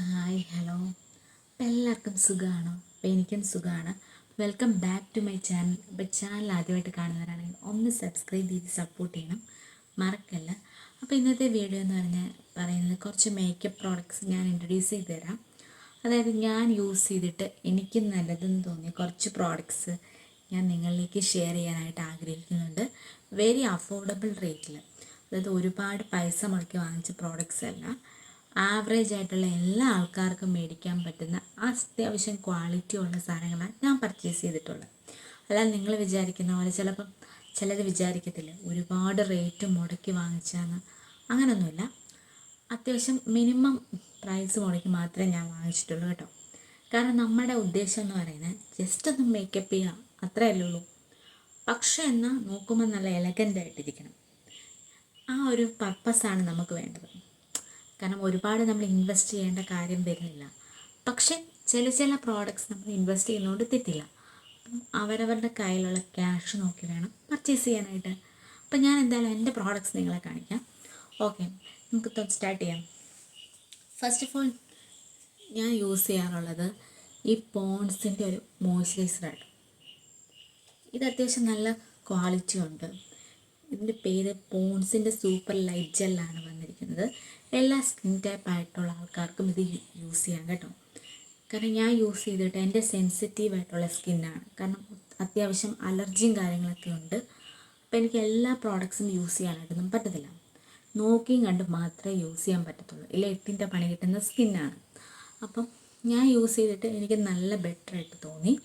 Hi hello. എല്ലാവർക്കും സുഖമാണോ അപ്പോൾ എനിക്കും സുഖമാണ് welcome back to my channel. അപ്പോൾ ചാനൽ ആദ്യമായിട്ട് കാണുന്നവരാണെങ്കിൽ ഒന്ന് സബ്സ്ക്രൈബ് ചെയ്ത് സപ്പോർട്ട് ചെയ്യണം. മറക്കല്ല. അപ്പോൾ ഇന്നത്തെ വീഡിയോ എന്ന് പറഞ്ഞാൽ പറയുന്നത് കുറച്ച് മേക്കപ്പ് പ്രോഡക്റ്റ്സ് ഞാൻ ഇൻട്രൊഡ്യൂസ് ചെയ്ത് തരാം. അതായത് ഞാൻ യൂസ് ചെയ്തിട്ട് എനിക്ക് നല്ലതെന്ന് തോന്നിയ കുറച്ച് പ്രോഡക്റ്റ്സ് ഞാൻ നിങ്ങളിലേക്ക് ഷെയർ ചെയ്യാനായിട്ട് ആഗ്രഹിക്കുന്നുണ്ട്. വെരി അഫോർഡബിൾ റേറ്റിൽ അതായത് ഒരുപാട് പൈസ മുടക്കി വാങ്ങിച്ച പ്രോഡക്റ്റ്സ് അല്ല. ആവറേജ് ആയിട്ടുള്ള എല്ലാ ആൾക്കാർക്കും മേടിക്കാൻ പറ്റുന്ന അത്യാവശ്യം ക്വാളിറ്റി ഉള്ള സാധനങ്ങളാണ് ഞാൻ പർച്ചേസ് ചെയ്തിട്ടുള്ളത്. അല്ലാതെ നിങ്ങൾ വിചാരിക്കുന്ന പോലെ ചിലപ്പം ചിലർ വിചാരിക്കത്തില്ല ഒരുപാട് റേറ്റ് മുടക്കി വാങ്ങിച്ചാന്ന് അങ്ങനൊന്നുമില്ല. അത്യാവശ്യം മിനിമം പ്രൈസ് മുടക്കി മാത്രമേ ഞാൻ വാങ്ങിച്ചിട്ടുള്ളൂ കേട്ടോ. കാരണം നമ്മുടെ ഉദ്ദേശം എന്ന് പറയുന്നത് ജസ്റ്റ് ഒന്ന് മേക്കപ്പ് ചെയ്യുക അത്രയല്ലേ ഉള്ളൂ. പക്ഷേ എന്നാൽ നോക്കുമ്പോൾ നല്ല എലഗന്റ് ആയിട്ടിരിക്കണം. ആ ഒരു പർപ്പസാണ് നമുക്ക് വേണ്ടത്. കാരണം ഒരുപാട് നമ്മൾ ഇൻവെസ്റ്റ് ചെയ്യേണ്ട കാര്യം വരുന്നില്ല. പക്ഷെ ചില ചില പ്രോഡക്റ്റ്സ് നമ്മൾ ഇൻവെസ്റ്റ് ചെയ്യുന്നതുകൊണ്ട് തെറ്റില്ല അവരവരുടെ കയ്യിലുള്ള ക്യാഷ് നോക്കി വേണം പർച്ചേസ് ചെയ്യാനായിട്ട്. അപ്പം ഞാൻ എന്തായാലും എന്റെ പ്രോഡക്റ്റ്സ് നിങ്ങളെ കാണിക്കാം. ഓക്കെ നമുക്ക് സ്റ്റാർട്ട് ചെയ്യാം. ഫസ്റ്റ് ഓഫ് ഓൾ ഞാൻ യൂസ് ചെയ്യാറുള്ളത് ഈ പോൺസിന്റെ ഒരു മോയ്സ്ചറൈസറാണ് ഇത് അത്യാവശ്യം നല്ല ക്വാളിറ്റി ഉണ്ട്. ഇതിന്റെ പേര് പോൺസിന്റെ സൂപ്പർ ലൈറ്റ് ജെല്ലാണ് വന്നിരിക്കുന്നത്. എല്ലാ സ്കിൻ ടൈപ്പ് ആയിട്ടുള്ള ആൾക്കാർക്കും ഇത് യൂസ് ചെയ്യാം കേട്ടോ. കാരണം ഞാൻ യൂസ് ചെയ്തിട്ട് എന്റെ സെൻസിറ്റീവ് ആയിട്ടുള്ള സ്കിന്നാണ്. കാരണം അത്യാവശ്യം അലർജിയും കാര്യങ്ങളൊക്കെ ഉണ്ട്. അപ്പോൾ എനിക്ക് എല്ലാ പ്രോഡക്ട്സും യൂസ് ചെയ്യാനായിട്ടൊന്നും പറ്റത്തില്ല. നോക്കിയും കണ്ട് മാത്രമേ യൂസ് ചെയ്യാൻ പറ്റത്തുള്ളൂ. ഇല്ല എട്ടിന്റെ പണി കിട്ടുന്ന സ്കിന്നാണ്. അപ്പം ഞാൻ യൂസ് ചെയ്തിട്ട് എനിക്ക് നല്ല ബെറ്റർ ആയിട്ട് തോന്നി.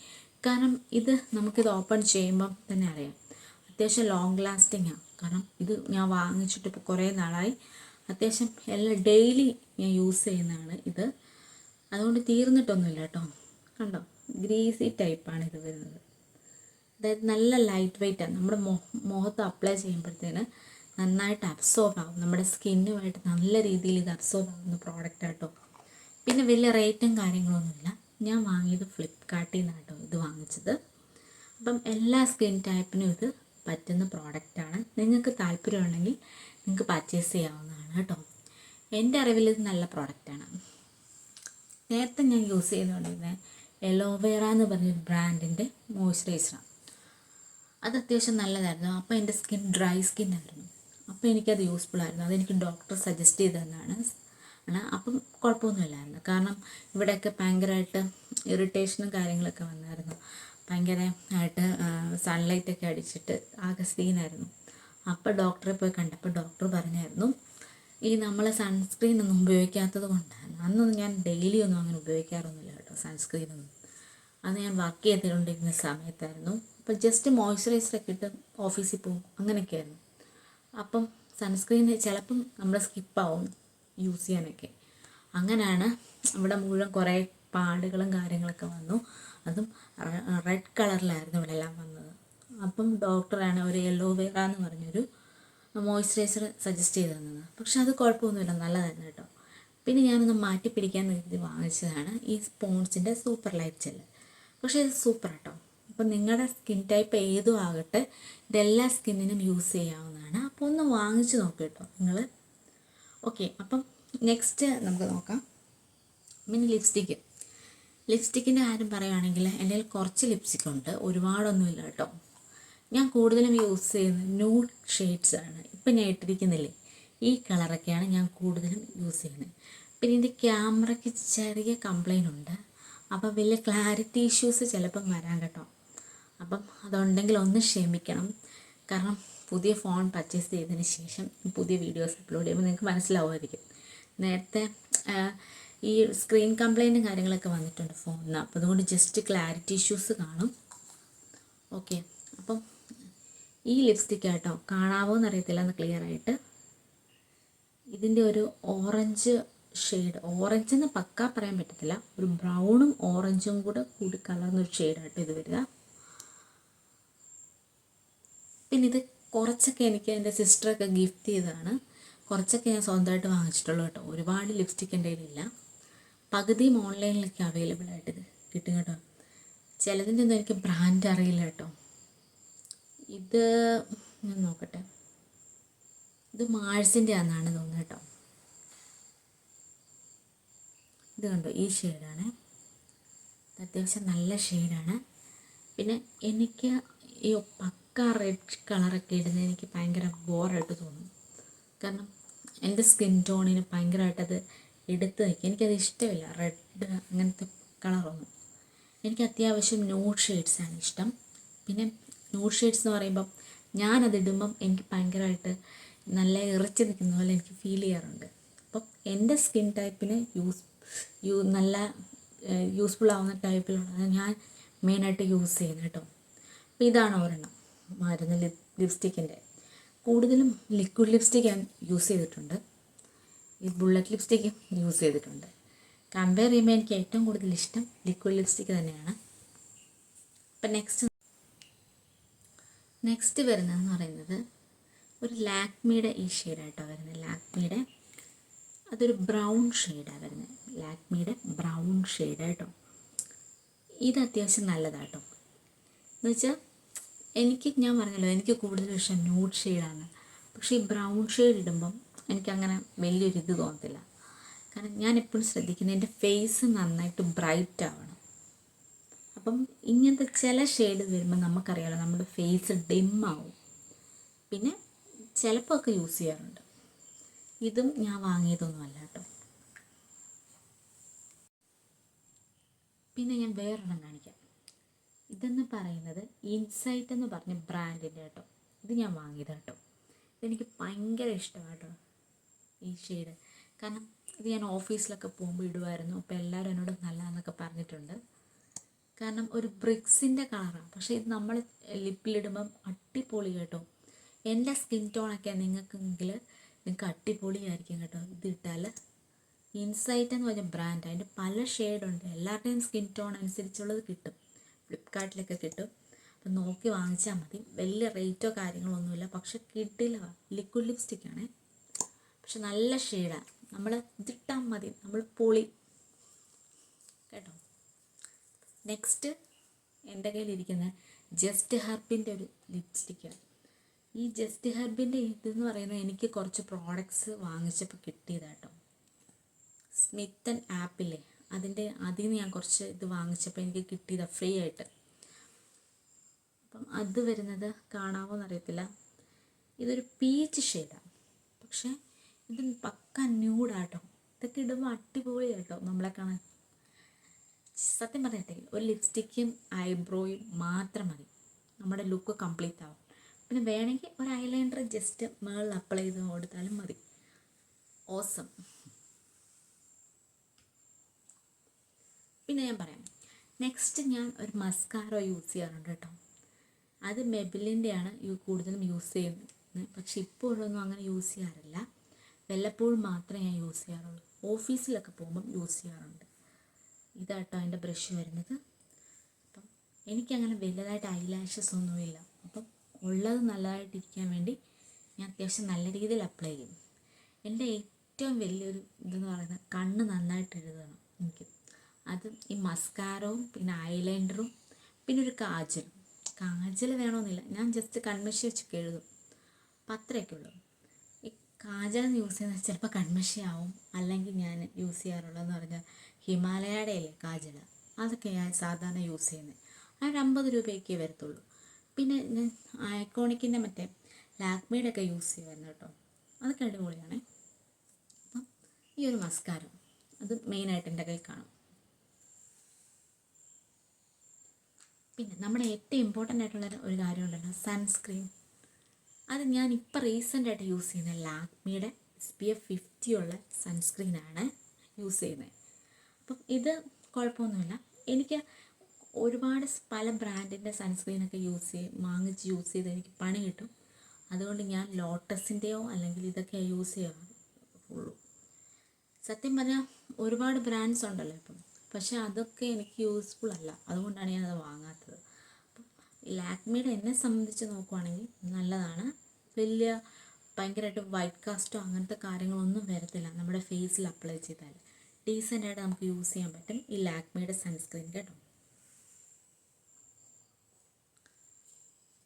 കാരണം ഇത് നമുക്കിത് ഓപ്പൺ ചെയ്യുമ്പം തന്നെ അറിയാം. അത്യാവശ്യം ലോങ് ലാസ്റ്റിംഗ് ആണ് കാരണം ഇത് ഞാൻ വാങ്ങിച്ചിട്ട് ഇപ്പോൾ കുറേ നാളായി. അത്യാവശ്യം എല്ലാം ഡെയിലി ഞാൻ യൂസ് ചെയ്യുന്നതാണ് ഇത്. അതുകൊണ്ട് തീർന്നിട്ടൊന്നുമില്ല കേട്ടോ. കണ്ടോ? ഗ്രീസി ടൈപ്പാണ് ഇത് വരുന്നത്. അതായത് നല്ല ലൈറ്റ് വെയിറ്റ് ആണ് നമ്മുടെ മുഖത്ത് അപ്ലൈ ചെയ്യുമ്പോഴത്തേന് നന്നായിട്ട് അബ്സോർബ് ആകും നമ്മുടെ സ്കിന്നുമായിട്ട് നല്ല രീതിയിൽ ഇത് അബ്സോർബ് ആകുന്ന പ്രോഡക്റ്റ് ആട്ടോ പിന്നെ വലിയ റേറ്റും കാര്യങ്ങളൊന്നുമില്ല. ഞാൻ വാങ്ങിയത് ഫ്ലിപ്കാർട്ടിൽ നിന്നാട്ടോ ഇത് വാങ്ങിച്ചത്. അപ്പം എല്ലാ സ്കിൻ ടൈപ്പിനും ഇത് പറ്റുന്ന പ്രോഡക്റ്റാണ് നിങ്ങൾക്ക് താല്പര്യമുണ്ടെങ്കിൽ നിങ്ങൾക്ക് പർച്ചേസ് ചെയ്യാവുന്നതാണ് കേട്ടോ. എന്റെ അറിവിൽ ഇത് നല്ല പ്രോഡക്റ്റാണ് നേരത്തെ ഞാൻ യൂസ് ചെയ്തുകൊണ്ടിരുന്നത് എലോവേറ എന്ന് പറഞ്ഞൊരു ബ്രാൻഡിന്റെ മോയ്സ്ചറൈസറാണ് അത് അത്യാവശ്യം നല്ലതായിരുന്നു. അപ്പോൾ എന്റെ സ്കിൻ ഡ്രൈ സ്കിൻ ആയിരുന്നു. അപ്പോൾ എനിക്കത് യൂസ്ഫുൾ ആയിരുന്നു. അതെനിക്ക് ഡോക്ടർ സജസ്റ്റ് ചെയ്തതെന്നാണ് ആണ്. അപ്പം കുഴപ്പമൊന്നുമില്ലായിരുന്നു. കാരണം ഇവിടെയൊക്കെ ഭയങ്കരമായിട്ട് ഇറിറ്റേഷനും കാര്യങ്ങളൊക്കെ വന്നായിരുന്നു. ഭയങ്കരമായിട്ട് സൺലൈറ്റൊക്കെ അടിച്ചിട്ട് ആകെ സീനായിരുന്നു അപ്പോൾ ഡോക്ടറെ പോയി കണ്ടപ്പോൾ ഡോക്ടർ പറഞ്ഞായിരുന്നു ഈ നമ്മൾ സൺസ്ക്രീൻ ഒന്നും ഉപയോഗിക്കാത്തത് കൊണ്ടാണ്. അന്നൊന്നും ഞാൻ ഡെയിലി ഒന്നും അങ്ങനെ ഉപയോഗിക്കാറൊന്നുമില്ല കേട്ടോ സൺസ്ക്രീനൊന്നും അന്ന് ഞാൻ വർക്ക് ചെയ്തുകൊണ്ടിരുന്ന സമയത്തായിരുന്നു. അപ്പം ജസ്റ്റ് മോയ്സ്ചറൈസറൊക്കെ ഇട്ട് ഓഫീസിൽ പോകും അങ്ങനെയൊക്കെയായിരുന്നു. അപ്പം സൺസ്ക്രീൻ ചിലപ്പം നമ്മൾ സ്കിപ്പാവും യൂസ് ചെയ്യാനൊക്കെ. അങ്ങനെയാണ് ഇവിടെ മുഴുവൻ കുറേ പാടുകളും കാര്യങ്ങളൊക്കെ വന്നു. അതും റെഡ് കളറിലായിരുന്നു ഇവിടെ എല്ലാം വന്നത്. അപ്പം ഡോക്ടറാണ് ഒരു യെല്ലോ വേറ എന്ന് പറഞ്ഞൊരു മോയ്സ്ചറൈസർ സജസ്റ്റ് ചെയ്ത് തന്നത് പക്ഷെ അത് കുഴപ്പമൊന്നുമില്ല നല്ലതായിരുന്നു കേട്ടോ. പിന്നെ ഞാനൊന്ന് മാറ്റി പിടിക്കാൻ കരുതി വാങ്ങിച്ചതാണ് ഈ സ്പോൺസിന്റെ സൂപ്പർ ലൈറ്റ് ജെല്ല് പക്ഷേ ഇത് സൂപ്പർ കേട്ടോ അപ്പം നിങ്ങളുടെ സ്കിൻ ടൈപ്പ് ഏതും ആകട്ടെ ഇതെല്ലാ സ്കിന്നിനും യൂസ് ചെയ്യാവുന്നതാണ്. അപ്പോൾ ഒന്ന് വാങ്ങിച്ച് നോക്കുക കേട്ടോ നിങ്ങൾ ഓക്കെ അപ്പം നെക്സ്റ്റ് നമുക്ക് നോക്കാം. പിന്നെ ലിപ്സ്റ്റിക്ക് ലിപ്സ്റ്റിക്കിന്റെ കാര്യം പറയുകയാണെങ്കിൽ എന്റെ കയ്യിൽ കുറച്ച് ലിപ്സ്റ്റിക് ഉണ്ട്. ഒരുപാടൊന്നുമില്ല കേട്ടോ. ഞാൻ കൂടുതലും യൂസ് ചെയ്യുന്നത് ന്യൂഡ് ഷെയ്ഡ്സ് ആണ്. ഇപ്പം ഞാൻ ഇട്ടിരിക്കുന്നില്ലേ? ഈ കളറൊക്കെയാണ് ഞാൻ കൂടുതലും യൂസ് ചെയ്യുന്നത്. പിന്നെ ഇതിന്റെ ക്യാമറയ്ക്ക് ചെറിയ കംപ്ലൈന്റ് ഉണ്ട്. അപ്പോൾ വലിയ ക്ലാരിറ്റി ഇഷ്യൂസ് ചിലപ്പം വരാൻ കേട്ടോ. അപ്പം അതുണ്ടെങ്കിൽ ഒന്ന് ക്ഷമിക്കണം. കാരണം പുതിയ ഫോൺ പർച്ചേസ് ചെയ്തതിന് ശേഷം പുതിയ വീഡിയോസ് അപ്ലോഡ് ചെയ്യുമ്പോൾ നിങ്ങൾക്ക് മനസ്സിലാവുമായിരിക്കും. നേരത്തെ ഈ സ്ക്രീൻ കംപ്ലൈന്റും കാര്യങ്ങളൊക്കെ വന്നിട്ടുണ്ട് ഫോണിന് അപ്പോൾ അതുകൊണ്ട് ജസ്റ്റ് ക്ലാരിറ്റി ഇഷ്യൂസ് കാണും. ഓക്കെ അപ്പം ഈ ലിപ്സ്റ്റിക്ക് ആട്ടോ കാണാവോ എന്നറിയത്തില്ല എന്ന് ക്ലിയർ ആയിട്ട്. ഇതിന്റെ ഒരു ഓറഞ്ച് ഷെയ്ഡ് ഓറഞ്ച് എന്ന് പക്കാ പറയാൻ പറ്റത്തില്ല. ഒരു ബ്രൗണും ഓറഞ്ചും കൂടെ കൂടി കലർന്നൊരു ഷെയ്ഡായിട്ട് ഇത് വരിക. പിന്നെ ഇത് കുറച്ചൊക്കെ എനിക്ക് എന്റെ സിസ്റ്ററൊക്കെ ഗിഫ്റ്റ് ചെയ്തതാണ്. കുറച്ചൊക്കെ ഞാൻ സ്വന്തമായിട്ട് വാങ്ങിച്ചിട്ടുള്ളൂ കേട്ടോ. ഒരുപാട് ലിപ്സ്റ്റിക് എന്റെ കയ്യിലില്ല. പകുതിയും ഓൺലൈനിലൊക്കെ അവൈലബിൾ ആയിട്ട് കിട്ടും കേട്ടോ. ചിലതിന്റെ ഒന്നും എനിക്ക് ബ്രാൻഡ് അറിയില്ല കേട്ടോ. ഇത് ഞാൻ നോക്കട്ടെ. ഇത് മാഴ്സിന്റെ ആണെന്നാണ് തോന്നുന്നത് കേട്ടോ. ഇത് കണ്ടോ? ഈ ഷെയ്ഡാണ് അത്യാവശ്യം നല്ല ഷെയ്ഡാണ് പിന്നെ എനിക്ക് ഈ പക്ക റെഡ് കളറൊക്കെ ഇടുന്നത് എനിക്ക് ഭയങ്കര ബോറായിട്ട് തോന്നും. കാരണം എന്റെ സ്കിൻ ടോണിന് ഭയങ്കരമായിട്ടത് എടുത്ത് നിൽക്കും എനിക്കത് ഇഷ്ടമില്ല. റെഡ് അങ്ങനത്തെ കളറൊന്നും. എനിക്ക് അത്യാവശ്യം ന്യൂഡ് ഷെയ്ഡ്സാണ് ഇഷ്ടം. പിന്നെ ന്യൂഡ് ഷെയ്ഡ്സ് എന്ന് പറയുമ്പം ഞാനത് ഇടുമ്പം എനിക്ക് ഭയങ്കരമായിട്ട് നല്ല ഇറച്ചി നിൽക്കുന്ന പോലെ എനിക്ക് ഫീൽ ചെയ്യാറുണ്ട്. അപ്പം എന്റെ സ്കിൻ ടൈപ്പിന് യൂസ് യൂ നല്ല യൂസ്ഫുൾ ആവുന്ന ടൈപ്പിലുള്ളത് ഞാൻ മെയിനായിട്ട് യൂസ് ചെയ്യുന്നത് കേട്ടോ. അപ്പം ഇതാണ് ഒരെണ്ണം. മരുന്ന് ലിപ് ലിപ്സ്റ്റിക്കിന്റെ കൂടുതലും ലിക്വിഡ് ലിപ്സ്റ്റിക് ഞാൻ യൂസ് ചെയ്തിട്ടുണ്ട്. ഈ ബുള്ളറ്റ് ലിപ്സ്റ്റിക്ക് യൂസ് ചെയ്തിട്ടുണ്ട്. കമ്പയർ ചെയ്യുമ്പോൾ എനിക്ക് ഏറ്റവും കൂടുതൽ ഇഷ്ടം ലിക്വിഡ് ലിപ്സ്റ്റിക്ക് തന്നെയാണ്. അപ്പം നെക്സ്റ്റ് നെക്സ്റ്റ് വരുന്നതെന്ന് പറയുന്നത് ഒരു ലാക്മിയുടെ ഈ ഷെയ്ഡായിട്ടാണ് വരുന്നത്. ലാക്മിയുടെ അതൊരു ബ്രൗൺ ഷെയ്ഡാണ് വരുന്നത്. ലാക്മിയുടെ ബ്രൗൺ ഷെയ്ഡായിട്ടോ ഇത് അത്യാവശ്യം നല്ലതാട്ടോ. എന്ന് വെച്ചാൽ എനിക്ക് ഞാൻ പറഞ്ഞല്ലോ എനിക്ക് കൂടുതലും ഇഷ്ടം ന്യൂഡ് ഷെയ്ഡാണ് പക്ഷേ ഈ ബ്രൗൺ ഷെയ്ഡ് ഇടുമ്പം എനിക്കങ്ങനെ വലിയൊരു ഇത് തോന്നത്തില്ല. കാരണം ഞാൻ എപ്പോഴും ശ്രദ്ധിക്കുന്നത് എന്റെ ഫേസ് നന്നായിട്ട് ബ്രൈറ്റ് ആവണം. അപ്പം ഇങ്ങനത്തെ ചില ഷെയ്ഡ് വരുമ്പോൾ നമുക്കറിയാലോ നമ്മുടെ ഫേസ് ഡിം ആവും. പിന്നെ ചിലപ്പോൾ ഒക്കെ യൂസ് ചെയ്യാറുണ്ട്. ഇതും ഞാൻ വാങ്ങിയതൊന്നും അല്ല കേട്ടോ. പിന്നെ ഞാൻ വേറൊരെണ്ണം കാണിക്കാം. ഇതെന്ന് പറയുന്നത് ഇൻസൈറ്റ് എന്ന് പറഞ്ഞ ബ്രാൻഡിന്റെ കേട്ടോ. ഇത് ഞാൻ വാങ്ങിയത് കേട്ടോ. ഇതെനിക്ക് ഭയങ്കര ഇഷ്ടമാണ് കേട്ടോ. ഈ ഷെയ്ഡ് കാരണം ഇത് ഞാൻ ഓഫീസിലൊക്കെ പോകുമ്പോൾ ഇടുമായിരുന്നു അപ്പോൾ എല്ലാവരും എന്നോട് നല്ലതെന്നൊക്കെ പറഞ്ഞിട്ടുണ്ട്. കാരണം ഒരു ബ്രിക്സിന്റെ കളറാണ് പക്ഷേ ഇത് നമ്മൾ ലിപ്പിലിടുമ്പം അട്ടിപ്പൊളി കേട്ടോ. എന്റെ സ്കിൻ ടോണൊക്കെ നിങ്ങൾക്കെങ്കിൽ നിങ്ങൾക്ക് അട്ടിപ്പൊളിയായിരിക്കും കേട്ടോ. ഇത് ഇട്ടാൽ ഇൻസൈറ്റ് എന്ന് പറഞ്ഞ ബ്രാൻഡ്. അതിന്റെ പല ഷെയ്ഡുണ്ട് എല്ലാവരുടെയും സ്കിൻ ടോൺ അനുസരിച്ചുള്ളത് കിട്ടും. ഫ്ലിപ്കാർട്ടിലൊക്കെ കിട്ടും. അപ്പം നോക്കി വാങ്ങിച്ചാൽ മതി. വലിയ റേറ്റോ കാര്യങ്ങളൊന്നുമില്ല പക്ഷെ കിട്ടില്ല ലിക്വിഡ് ലിപ്സ്റ്റിക്കാണ് പക്ഷെ നല്ല ഷെയ്ഡാണ് നമ്മൾ ഇതിട്ടാൽ മതി. നമ്മൾ പൊളി. കേട്ടോ? നെക്സ്റ്റ് എന്റെ കയ്യിലിരിക്കുന്ന ജസ്റ്റ് ഹെർബിന്റെ ഒരു ലിപ്സ്റ്റിക്കാണ് ഈ ജസ്റ്റ് ഹെർബിന്റെ ഇതെന്ന് പറയുന്നത് എനിക്ക് കുറച്ച് പ്രോഡക്ട്സ് വാങ്ങിച്ചപ്പോൾ കിട്ടിയതാട്ടോ സ്മിത്തൻ ആപ്പില്ലേ അതിന്റെ അതിൽ നിന്ന് ഞാൻ കുറച്ച് ഇത് വാങ്ങിച്ചപ്പോൾ എനിക്ക് കിട്ടിയതാണ് ഫ്രീ ആയിട്ട്. അപ്പം അത് വരുന്നത് കാണാമോ എന്നറിയത്തില്ല. ഇതൊരു പീച്ച് ഷെയ്ഡാണ് പക്ഷേ ഇത് പക്ക ന്യൂഡാട്ടോ. ഇതൊക്കെ ഇടുമ്പോൾ അടിപൊളിയാട്ടോ നമ്മളെ കാണാൻ. സത്യം പറയട്ടെ ഒരു ലിപ്സ്റ്റിക്കും ഐബ്രോയും മാത്രം മതി. നമ്മുടെ ലുക്ക് കംപ്ലീറ്റ് ആവും. പിന്നെ വേണമെങ്കിൽ ഒരു ഐലൈനർ ജസ്റ്റ് മേളിൽ അപ്ലൈ ചെയ്ത് കൊടുത്താലും മതി. ഓസം. പിന്നെ ഞാൻ പറയാം. നെക്സ്റ്റ് ഞാൻ ഒരു മസ്കാരോ യൂസ് ചെയ്യാറുണ്ട് കേട്ടോ. അത് മെബിലിന്റെയാണ് കൂടുതലും യൂസ് ചെയ്യുന്നത്. പക്ഷെ ഇപ്പോഴൊന്നും അങ്ങനെ യൂസ് ചെയ്യാറില്ല. വല്ലപ്പോഴും മാത്രമേ ഞാൻ യൂസ് ചെയ്യാറുള്ളൂ. ഓഫീസിലൊക്കെ പോകുമ്പം യൂസ് ചെയ്യാറുണ്ട്. ഇതാട്ടോ അതിന്റെ ബ്രഷ് വരുന്നത്. അപ്പം എനിക്കങ്ങനെ വലുതായിട്ട് ഐലാഷസ് ഒന്നുമില്ല അപ്പം ഉള്ളത് നല്ലതായിട്ടിരിക്കാൻ വേണ്ടി ഞാൻ അത്യാവശ്യം നല്ല രീതിയിൽ അപ്ലൈ ചെയ്യും എന്റെ ഏറ്റവും വലിയൊരു ഇതെന്ന് പറയുന്നത് കണ്ണ് നന്നായിട്ട് എഴുതണം എനിക്ക്. അത് ഈ മസ്കാരവും പിന്നെ ഐലൈനറും പിന്നെ ഒരു കാജലും കാജൽ വേണമെന്നില്ല ഞാൻ ജസ്റ്റ് കൺമിഷ് വെച്ചൊക്കെ എഴുതും. അപ്പം അത്രയൊക്കെ ഉള്ളൂ. കാജൽ യൂസ് ചെയ്യുന്നത് ചിലപ്പോൾ കൺമഷി ആവും അല്ലെങ്കിൽ ഞാൻ യൂസ് ചെയ്യാറുള്ളതെന്ന് പറഞ്ഞാൽ ഹിമാലയയുടെ അല്ലേ കാജൽ അതൊക്കെ ഞാൻ സാധാരണ യൂസ് ചെയ്യുന്നത് അതൊരു അമ്പത് രൂപയൊക്കെ വരത്തുള്ളൂ. പിന്നെ ഞാൻ ഐക്കോണിക്കിന്റെ മറ്റേ ലാക്മിയുടെ ഒക്കെ യൂസ് ചെയ്യുമായിരുന്നു കേട്ടോ. അതൊക്കെ അടിപൊളിയാണ്. അപ്പം ഈ ഒരു മസ്കാരം അത് മെയിനായിട്ട് എന്റെ കയ്യിൽ കാണും. പിന്നെ നമ്മുടെ ഏറ്റവും ഇമ്പോർട്ടന്റ് ആയിട്ടുള്ള ഒരു കാര്യമുണ്ടല്ലോ സൺസ്ക്രീൻ അത് ഞാൻ ഇപ്പോൾ റീസെന്റ് ആയിട്ട് യൂസ് ചെയ്യുന്ന ലാക്മിയുടെ എസ് പി എഫ് ഫിഫ്റ്റി ഉള്ള സൺസ്ക്രീനാണ് യൂസ് ചെയ്യുന്നത്. അപ്പം ഇത് കുഴപ്പമൊന്നുമില്ല. എനിക്ക് ഒരുപാട് പല ബ്രാൻഡിന്റെ സൺസ്ക്രീനൊക്കെ യൂസ് ചെയ്ത് വാങ്ങിച്ച് യൂസ് ചെയ്ത് എനിക്ക് പണി കിട്ടും. അതുകൊണ്ട് ഞാൻ ലോട്ടസിന്റെയോ അല്ലെങ്കിൽ ഇതൊക്കെ യൂസ് ചെയ്യാറുള്ളൂ സത്യം പറഞ്ഞാൽ ഒരുപാട് ബ്രാൻഡ്സ് ഉണ്ടല്ലോ ഇപ്പം. പക്ഷേ അതൊക്കെ എനിക്ക് യൂസ്ഫുൾ അല്ല. അതുകൊണ്ടാണ് ഞാനത് വാങ്ങാത്തത്. ലാക്മിയുടെ എന്നെ സംബന്ധിച്ച് നോക്കുവാണെങ്കിൽ നല്ലതാണ്. വലിയ ഭയങ്കരമായിട്ട് വൈറ്റ് കാസ്റ്റോ അങ്ങനത്തെ കാര്യങ്ങളൊന്നും വരത്തില്ല. നമ്മുടെ ഫേസിൽ അപ്ലൈ ചെയ്താൽ ഡീസന്റായിട്ട് നമുക്ക് യൂസ് ചെയ്യാൻ പറ്റും ഈ ലാക്മിയുടെ സൺസ്ക്രീൻ കേട്ടോ.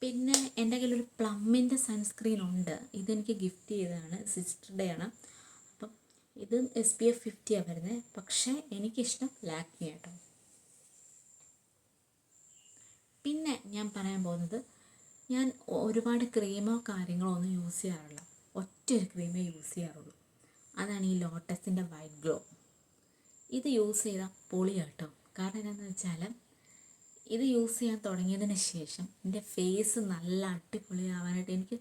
പിന്നെ എന്റെ കയ്യിൽ ഒരു പ്ലമ്മിന്റെ സൺസ്ക്രീൻ ഉണ്ട്. ഇതെനിക്ക് ഗിഫ്റ്റ് ചെയ്തതാണ്. സിസ്റ്റർ ഡേ ആണ്. അപ്പം ഇത് എസ് പി എഫ് ഫിഫ്റ്റിയാണ് വരുന്നത്. പക്ഷേ എനിക്കിഷ്ടം ലാക്മി കേട്ടോ പിന്നെ ഞാൻ പറയാൻ പോകുന്നത് ഞാൻ ഒരുപാട് ക്രീമോ കാര്യങ്ങളോ ഒന്നും യൂസ് ചെയ്യാറില്ല. ഒറ്റ ഒരു ക്രീമേ യൂസ് ചെയ്യാറുള്ളൂ. അതാണ് ഈ ലോട്ടസിന്റെ വൈറ്റ് ഗ്ലോ. ഇത് യൂസ് ചെയ്താൽ പൊളിയാട്ടോ കാരണം എന്താണെന്ന് വെച്ചാൽ ഇത് യൂസ് ചെയ്യാൻ തുടങ്ങിയതിന് ശേഷം എന്റെ ഫേസ് നല്ല അടിപൊളിയാവാനായിട്ട് എനിക്ക്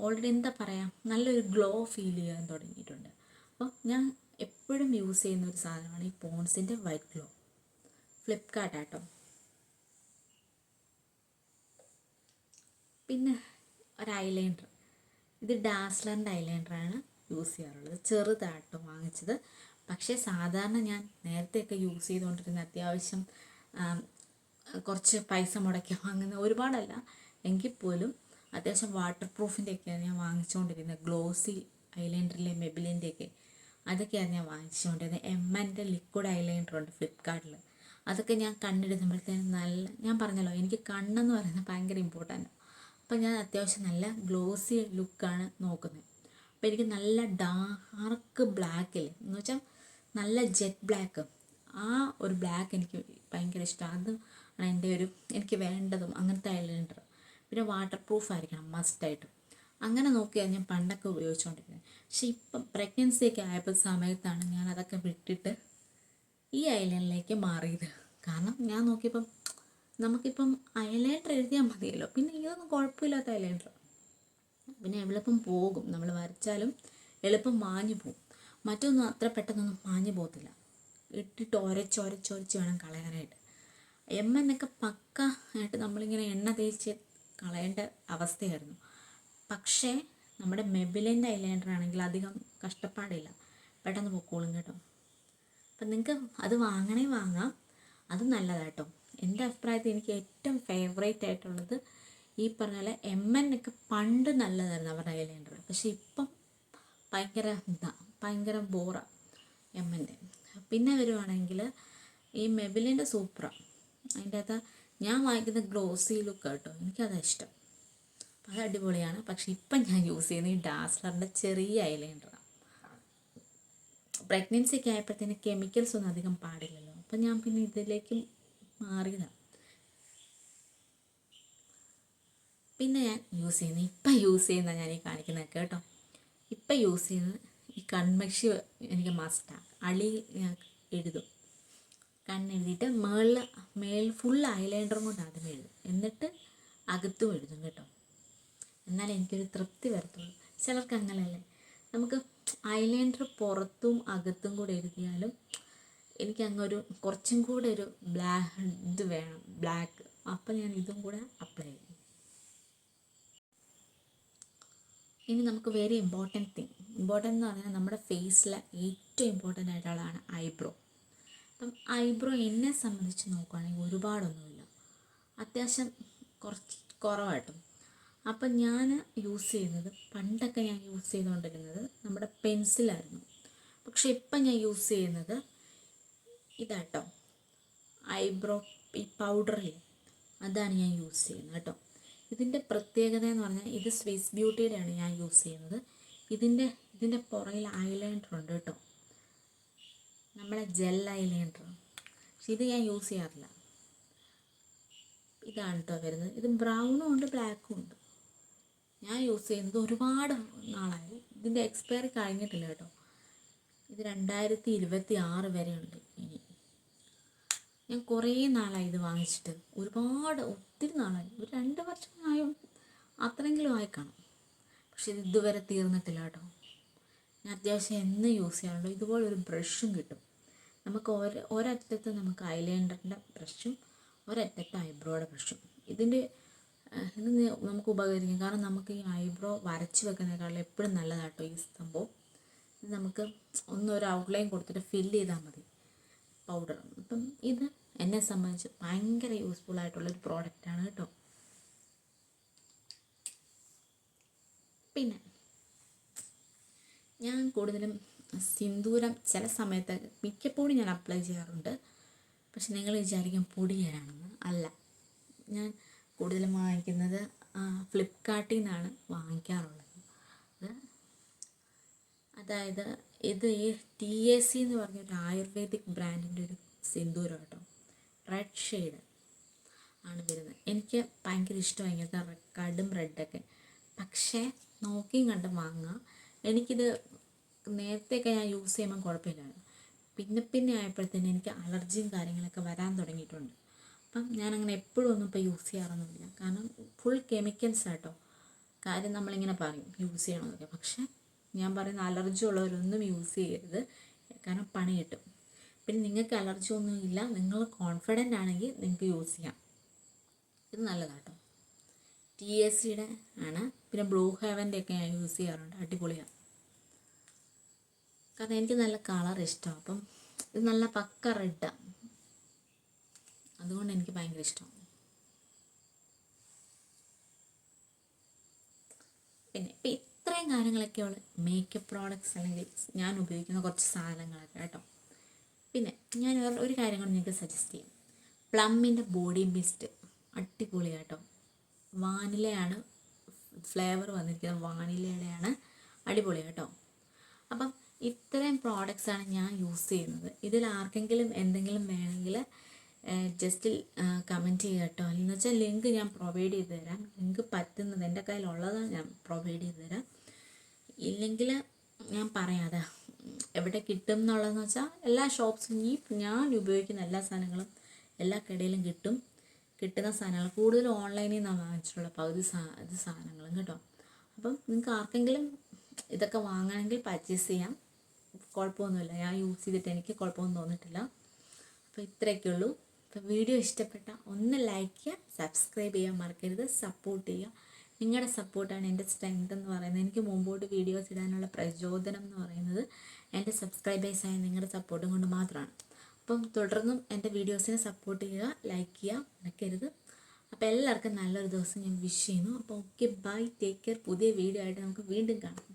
ഓൾറെഡി എന്താ പറയുക നല്ലൊരു ഗ്ലോ ഫീൽ ചെയ്യാൻ തുടങ്ങിയിട്ടുണ്ട്. അപ്പോൾ ഞാൻ എപ്പോഴും യൂസ് ചെയ്യുന്ന ഒരു സാധനമാണ് ഈ പോൺസിന്റെ വൈറ്റ് ഗ്ലോ. ഫ്ലിപ്കാർട്ടാട്ടോ. പിന്നെ ഒരു ഐലൈനർ ഇത് ഡാസ്ലറിന്റെ ഐലൈനറാണ് യൂസ് ചെയ്യാറുള്ളത്. ചെറുതായിട്ട് വാങ്ങിച്ചത്. പക്ഷേ സാധാരണ ഞാൻ നേരത്തെയൊക്കെ യൂസ് ചെയ്തുകൊണ്ടിരുന്ന അത്യാവശ്യം കുറച്ച് പൈസ മുടക്കി വാങ്ങുന്ന ഒരുപാടല്ല. എങ്കിൽ പോലും അത്യാവശ്യം വാട്ടർ പ്രൂഫിന്റെയൊക്കെയാണ് ഞാൻ വാങ്ങിച്ചുകൊണ്ടിരുന്നത്. ഗ്ലോസി ഐലൈനറിലെ മെബിലിന്റെയൊക്കെ അതൊക്കെയാണ് ഞാൻ വാങ്ങിച്ചുകൊണ്ടിരുന്നത്. എം എന്റെ ലിക്വിഡ് ഐലൈനർ ഉണ്ട് ഫ്ലിപ്കാർട്ടിൽ അതൊക്കെ ഞാൻ കണ്ണിടുമ്പോഴത്തേനും നല്ല ഞാൻ പറഞ്ഞല്ലോ എനിക്ക് കണ്ണെന്ന് പറയുന്നത് ഭയങ്കര ഇമ്പോർട്ടന്റ് അപ്പോൾ ഞാൻ അത്യാവശ്യം നല്ല ഗ്ലോസി ലുക്കാണ് നോക്കുന്നത്. അപ്പോൾ എനിക്ക് നല്ല ഡാർക്ക് ബ്ലാക്കിൽ എന്ന് വെച്ചാൽ നല്ല ജെറ്റ് ബ്ലാക്ക് ആ ഒരു ബ്ലാക്ക് എനിക്ക് ഭയങ്കര ഇഷ്ടമാണ് അത് എന്റെ ഒരു എനിക്ക് വേണ്ടതും അങ്ങനത്തെ ഐലൈനർ പിന്നെ വാട്ടർ പ്രൂഫ് ആയിരിക്കണം മസ്റ്റായിട്ട് അങ്ങനെ നോക്കിയാണ് ഞാൻ പണ്ടൊക്കെ ഉപയോഗിച്ചുകൊണ്ടിരുന്നത് പക്ഷേ ഇപ്പം പ്രഗ്നൻസി ഒക്കെ ആയപ്പോൾ സമയത്താണ് ഞാൻ അതൊക്കെ വിട്ടിട്ട് ഈ ഐലൻഡിലേക്ക് മാറിയത്. കാരണം ഞാൻ നോക്കിയപ്പം നമുക്കിപ്പം ഐലൈനർ എഴുതിയാൽ മതിയല്ലോ. പിന്നെ ഇതൊന്നും കുഴപ്പമില്ലാത്ത ഐലൈനർ പിന്നെ എളുപ്പം പോകും. നമ്മൾ വരച്ചാലും എളുപ്പം മാഞ്ഞു പോകും. മറ്റൊന്നും അത്ര പെട്ടെന്നൊന്നും മാഞ്ഞു പോകത്തില്ല. ഇട്ടിട്ട് ഒരച്ചൊരച്ചൊരച്ച് വേണം കളയാനായിട്ട്. എം എന്നൊക്കെ പക്ക ആയിട്ട് നമ്മളിങ്ങനെ എണ്ണ തേച്ച് കളയേണ്ട അവസ്ഥയായിരുന്നു. പക്ഷേ നമ്മുടെ മെബിലിന്റെ ഐലൈനർ ആണെങ്കിൽ അധികം കഷ്ടപ്പാടില്ല. പെട്ടെന്ന് പൊക്കോളും കേട്ടോ. അപ്പം നിങ്ങൾക്ക് അത് വാങ്ങണേ വാങ്ങാം. അത് നല്ലതാട്ടോ എന്റെ അഭിപ്രായത്തിൽ എനിക്ക് ഏറ്റവും ഫേവറേറ്റ് ആയിട്ടുള്ളത് ഈ പറഞ്ഞ പോലെ എം എൻ ഒക്കെ പണ്ട് നല്ലതായിരുന്നു അവരുടെ ഐലൈനർ പക്ഷെ ഇപ്പം ഭയങ്കര ഇതാ ഭയങ്കര ബോറ എം എന്റെ പിന്നെ വരുവാണെങ്കിൽ ഈ മെബിലിന്റെ സൂപ്പറാണ് അതിന്റെ അകത്ത് ഞാൻ വാങ്ങിക്കുന്ന ഗ്ലോസി ലുക്ക് കേട്ടോ എനിക്കതാ ഇഷ്ടം. അത് അടിപൊളിയാണ്. പക്ഷെ ഇപ്പം ഞാൻ യൂസ് ചെയ്യുന്ന ഈ ഡാസ്ലറിന്റെ ചെറിയ ഐലൈനറാണ് പ്രഗ്നൻസി ഒക്കെ ആയപ്പോഴത്തേന് കെമിക്കൽസ് ഒന്നും അധികം പാടില്ലല്ലോ. അപ്പം ഞാൻ പിന്നെ ഇതിലേക്ക് മാറിയതാണ് പിന്നെ ഞാൻ യൂസ് ചെയ്യുന്നത് ഇപ്പം യൂസ് ചെയ്യുന്ന ഞാൻ ഈ കാണിക്കുന്നത് കേട്ടോ. ഇപ്പം യൂസ് ചെയ്യുന്ന ഈ കൺമക്ഷി എനിക്ക് മസ്റ്റാണ് അളി ഞാൻ എഴുതും. കണ്ണെഴുതിയിട്ട് മേളിൽ മേൽ ഫുൾ ഐലൈനറും കൊണ്ട് ആദ്യം എഴുതും. എന്നിട്ട് അകത്തും എഴുതും കേട്ടോ. എന്നാൽ എനിക്കൊരു തൃപ്തി വരത്തുള്ളൂ. ചിലർക്ക് അങ്ങനെയല്ലേ. നമുക്ക് ഐലൈനർ പുറത്തും അകത്തും കൂടെ എഴുതിയാലും എനിക്ക് അങ്ങൊരു കുറച്ചും കൂടെ ഒരു ബ്ലാക്ക് ഇത് വേണം. ബ്ലാക്ക്. അപ്പം ഞാൻ ഇതും കൂടെ അപ്ലൈ ചെയ്യും. ഇനി നമുക്ക് വേറെ ഇമ്പോർട്ടന്റ് തിങ് ഇമ്പോർട്ടന്റ് എന്ന് പറഞ്ഞാൽ നമ്മുടെ ഫേസിലെ ഏറ്റവും ഇമ്പോർട്ടന്റ് ആയിട്ടുള്ളതാണ് ഐബ്രോ അപ്പം ഐബ്രോ എന്നെ സംബന്ധിച്ച് നോക്കുകയാണെങ്കിൽ ഒരുപാടൊന്നുമില്ല. അത്യാവശ്യം കുറച്ച് കുറവായിട്ടും. അപ്പം ഞാൻ യൂസ് ചെയ്യുന്നത് പണ്ടൊക്കെ ഞാൻ യൂസ് ചെയ്തുകൊണ്ടിരുന്നത് നമ്മുടെ പെൻസിലായിരുന്നു പക്ഷെ ഇപ്പം ഞാൻ യൂസ് ചെയ്യുന്നത് ഇതാട്ടോ. ഐബ്രോ ഈ പൗഡറിൽ അതാണ് ഞാൻ യൂസ് ചെയ്യുന്നത് കേട്ടോ. ഇതിന്റെ പ്രത്യേകത എന്ന് പറഞ്ഞാൽ ഇത് സ്വിസ് ബ്യൂട്ടിയുടെയാണ് ഞാൻ യൂസ് ചെയ്യുന്നത്. ഇതിന്റെ ഇതിന്റെ പുറകിൽ ഐലൈനർ ഉണ്ട് കേട്ടോ. നമ്മളെ ജെൽ ഐലൈനർ പക്ഷെ ഇത് ഞാൻ യൂസ് ചെയ്യാറില്ല. ഇതാണ് കേട്ടോ വരുന്നത്. ഇത് ബ്രൗണും ഉണ്ട് ബ്ലാക്കും ഉണ്ട്. ഞാൻ യൂസ് ചെയ്യുന്നത് ഒരുപാട് നാളായി. ഇതിന്റെ എക്സ്പയറി കഴിഞ്ഞിട്ടില്ല കേട്ടോ. ഇത് രണ്ടായിരത്തി ഇരുപത്തി ആറ് വരെ ഉണ്ട് ഇനി. ഞാൻ കുറേ നാളായി ഇത് വാങ്ങിച്ചിട്ട്. ഒരുപാട് ഒത്തിരി നാളായി. ഒരു രണ്ട് വർഷമായും അത്രയെങ്കിലും ആയി കാണും. പക്ഷെ ഇത് ഇതുവരെ തീർന്നിട്ടില്ല കേട്ടോ. ഞാൻ അത്യാവശ്യം എന്ന് യൂസ് ചെയ്യാറുണ്ടോ. ഇതുപോലെ ഒരു ബ്രഷും കിട്ടും. നമുക്ക് ഒരു ഒരറ്റത്ത് നമുക്ക് ഐലൈനറിന്റെ ബ്രഷും ഒരറ്റത്ത് ഐബ്രോയുടെ ബ്രഷും. ഇതിന്റെ ഇത് നമുക്ക് ഉപകരിക്കും. കാരണം നമുക്ക് ഈ ഐബ്രോ വരച്ച് വെക്കുന്നതിനേക്കാളും എപ്പോഴും നല്ലതാട്ടോ ഈ സംഭവം. ഇത് നമുക്ക് ഒന്നൊരു ഔട്ട്ലൈൻ കൊടുത്തിട്ട് ഫില്ല് ചെയ്താൽ മതി. പൗഡർ അപ്പം ഇത് എന്നെ സംബന്ധിച്ച് ഭയങ്കര യൂസ്ഫുൾ ആയിട്ടുള്ളൊരു പ്രോഡക്റ്റാണ് കേട്ടോ. പിന്നെ ഞാൻ കൂടുതലും സിന്ദൂരം ചില സമയത്ത് മിക്കപ്പോഴും ഞാൻ അപ്ലൈ ചെയ്യാറുണ്ട്. പക്ഷെ നിങ്ങൾ വിചാരിക്കും പൊടിയാണെന്ന് അല്ല. ഞാൻ കൂടുതലും വാങ്ങിക്കുന്നത് ഫ്ലിപ്കാർട്ടിൽ നിന്നാണ് വാങ്ങിക്കാറുള്ളത്. അത് അതായത് ഇത് ഈ ടി എ സി എന്ന് പറഞ്ഞൊരു ആയുർവേദിക് ബ്രാൻഡിന്റെ ഒരു സിന്ദൂരം കേട്ടോ റെഡ് ഷെയ്ഡ് ആണ് വരുന്നത്. എനിക്ക് ഭയങ്കര ഇഷ്ടമാണ് ഇങ്ങനത്തെ റെക്കാർഡും റെഡൊക്കെ പക്ഷേ നോക്കിയും കണ്ട് വാങ്ങുക എനിക്കിത് നേരത്തെയൊക്കെ ഞാൻ യൂസ് ചെയ്യുമ്പോൾ കുഴപ്പമില്ലായിരുന്നു. പിന്നെ പിന്നെ ആയപ്പോഴത്തേന് എനിക്ക് അലർജിയും കാര്യങ്ങളൊക്കെ വരാൻ തുടങ്ങിയിട്ടുണ്ട്. അപ്പം ഞാനങ്ങനെ എപ്പോഴും ഒന്നും ഇപ്പോൾ യൂസ് ചെയ്യാറൊന്നുമില്ല. കാരണം ഫുൾ കെമിക്കൽസ് ആട്ടോ. കാര്യം നമ്മളിങ്ങനെ പറയും യൂസ് ചെയ്യണമെന്നൊക്കെ പക്ഷേ ഞാൻ പറയുന്ന അലർജി ഉള്ളവരൊന്നും യൂസ് ചെയ്യരുത്. കാരണം പണി കിട്ടും. പിന്നെ നിങ്ങൾക്ക് അലർജി ഒന്നും ഇല്ല നിങ്ങൾ കോൺഫിഡന്റ് ആണെങ്കിൽ നിങ്ങൾക്ക് യൂസ് ചെയ്യാം. ഇത് നല്ലതാട്ടോ. ടി എസ് സിയുടെ ആണ്. പിന്നെ ബ്ലൂ ഹെവന്റെ ഒക്കെ ഞാൻ യൂസ് ചെയ്യാറുണ്ട്. അടിപൊളിയാണ്. കാരണം എനിക്ക് നല്ല കളർ ഇഷ്ടമാണ്. അപ്പം ഇത് നല്ല പക്ക റെഡാണ് അതുകൊണ്ട് എനിക്ക് ഭയങ്കര ഇഷ്ടമാണ്. പിന്നെ ഇപ്പം ഇത്രയും കാര്യങ്ങളൊക്കെയുള്ള മേക്കപ്പ് പ്രോഡക്റ്റ്സ് അല്ലെങ്കിൽ ഞാൻ ഉപയോഗിക്കുന്ന കുറച്ച് സാധനങ്ങളൊക്കെ കേട്ടോ. പിന്നെ ഞാൻ ഒരു കാര്യം കൂടി നിങ്ങൾക്ക് സജസ്റ്റ് ചെയ്യാം. പ്ലമ്മിന്റെ ബോഡി മിസ്റ്റ് അടിപൊളിയാട്ടോ. വാനിലയാണ് ഫ്ലേവർ വന്നിരിക്കുന്നത്. വാനിലയുടെയാണ് അടിപൊളി കേട്ടോ അപ്പം ഇത്രയും പ്രോഡക്റ്റ്സാണ് ഞാൻ യൂസ് ചെയ്യുന്നത്. ഇതിൽ ആർക്കെങ്കിലും എന്തെങ്കിലും വേണമെങ്കിൽ ജസ്റ്റ് കമന്റ് ചെയ്യുക കേട്ടോ എന്ന് വെച്ചാൽ ലിങ്ക് ഞാൻ പ്രൊവൈഡ് ചെയ്ത് തരാം. ലിങ്ക് പറ്റുന്നത് എന്റെ കയ്യിലുള്ളത് ഞാൻ പ്രൊവൈഡ് ചെയ്ത് തരാം. ഇല്ലെങ്കിൽ ഞാൻ പറയാതെ എവിടെ കിട്ടും എന്നുള്ളതെന്ന് വെച്ചാൽ എല്ലാ ഷോപ്സിലും ഈ ഞാൻ ഉപയോഗിക്കുന്ന എല്ലാ സാധനങ്ങളും എല്ലാ കടയിലും കിട്ടും. കിട്ടുന്ന സാധനങ്ങൾ കൂടുതലും ഓൺലൈനിൽ നിന്നാണ് വാങ്ങിച്ചിട്ടുള്ള പകുതി സാ സാധനങ്ങളും കേട്ടോ. അപ്പം നിങ്ങൾക്ക് ആർക്കെങ്കിലും ഇതൊക്കെ വാങ്ങണമെങ്കിൽ പർച്ചേസ് ചെയ്യാം. കുഴപ്പമൊന്നുമില്ല. ഞാൻ യൂസ് ചെയ്തിട്ട് എനിക്ക് കുഴപ്പമൊന്നും തോന്നിയിട്ടില്ല. അപ്പോൾ ഇത്രയൊക്കെ ഉള്ളൂ. അപ്പോൾ വീഡിയോ ഇഷ്ടപ്പെട്ട ഒന്ന് ലൈക്ക് ചെയ്യുക സബ്സ്ക്രൈബ് ചെയ്യാൻ മറക്കരുത് സപ്പോർട്ട് ചെയ്യുക. നിങ്ങളുടെ സപ്പോർട്ടാണ് എന്റെ സ്ട്രെങ്ത് എന്ന് പറയുന്നത്. എനിക്ക് മുമ്പോട്ട് വീഡിയോസ് ഇടാനുള്ള പ്രചോദനം എന്ന് പറയുന്നത് എന്റെ സബ്സ്ക്രൈബേഴ്സായ നിങ്ങളുടെ സപ്പോർട്ടും കൊണ്ട് മാത്രമാണ് അപ്പം തുടർന്നും എന്റെ വീഡിയോസിനെ സപ്പോർട്ട് ചെയ്യുക ലൈക്ക് ചെയ്യുക മറക്കരുത്. അപ്പോൾ എല്ലാവർക്കും നല്ലൊരു ദിവസം ഞാൻ വിഷ് ചെയ്യുന്നു. അപ്പോൾ ഓക്കെ ബൈ ടേക്ക് കെയർ. പുതിയ വീഡിയോ ആയിട്ട് നമുക്ക് വീണ്ടും കാണാം.